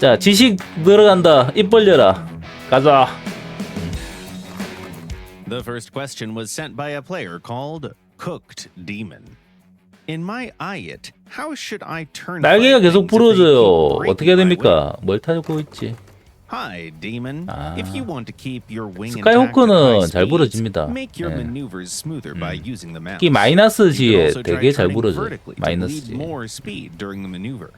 자 지식 들어간다. 입 벌려라. 가자. The first question was sent by a player called Cooked Demon. In my IET, how should I turn 날개가 계속 부러져요. 어떻게 해야? 됩니까? 뭘 타고 있지? Hi, Demon. 아. If you want to keep your wing 스카이호크는 잘 부러집니다. make your 예. maneuvers smoother by using the mouse. 특히 마이너스 try 되게 잘 부러져요. 마이너스 시. more speed during the maneuver.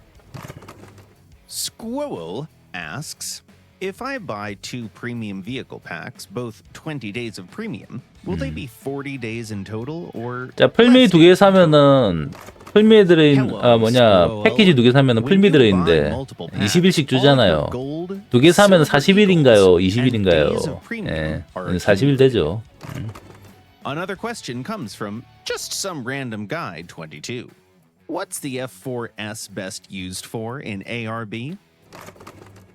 Squirrel asks, if I buy two premium vehicle packs, both 20 days of premium, will they be 40 days in total or 자 풀미 less 두 개 days in total? 사면은 풀미 들어있 Hello, 아 뭐냐 Squirrel. 패키지 두 개 사면은 When 풀미 you buy 들어있는데 multiple packs, 20일씩 all 주잖아요. the gold, 두 개 사면 silver 40일인가요? eagles, and 20일인가요? days of premium 예, are 40일 되죠. Another question comes from just some random guy 22. What's the F4S best used for in ARB?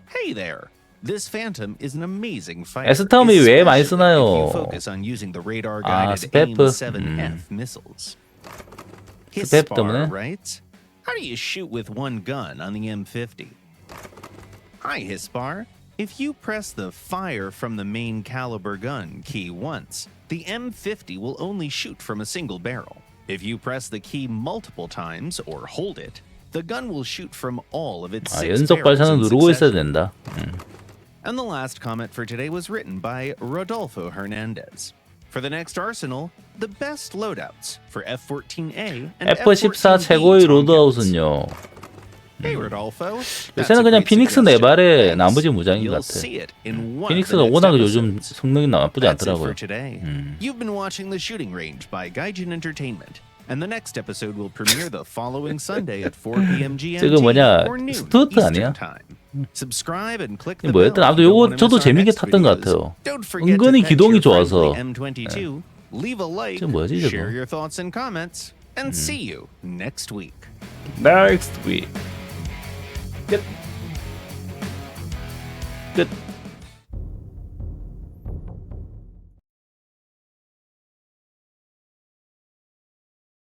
Hey there. This Phantom is an amazing fighter. Stom이 왜 많이 especially 쓰나요? If you focus on using the radar 아, guided 스페프? AIM-7F missiles. 스페프 Hispar 때문에? writes, How do you shoot with one gun on the M50? Hi, Hispar. If you press the fire from the main caliber gun key once, the M50 will only shoot from a single barrel. If you press the key multiple times or hold it, the gun will shoot from all of its 아, six 연속 barrels 발사는 in 누르고 있어야 succession. 된다. And the last comment for today was written by Rodolfo Hernandez. For the next arsenal, the best loadouts for F-14A and F14 F-14B 최고의 Tomcats. 로드아웃은요. Hey, Rodolfo. 요새는 그냥 피닉스 네 발에 나머지 무장인 것 같아. 피닉스가 워낙 요즘 성능이 나쁘지 않더라고요. for today. You've been watching The Shooting Range by Gaijin Entertainment. And the next episode will premiere the following Sunday at 4 p.m. GMT 저거 뭐냐, or noon 스튜어트 Eastern 아니야? time. Subscribe and click 이게 the 뭐였든 bell 아무튼 요거 저도 재밌게 탔던 것. 같아요. 은근히 기동이 좋아서. M22, leave a like, 저거 뭐지, 저거? share your thoughts and comments, and see you next week. Next week. Good. Good.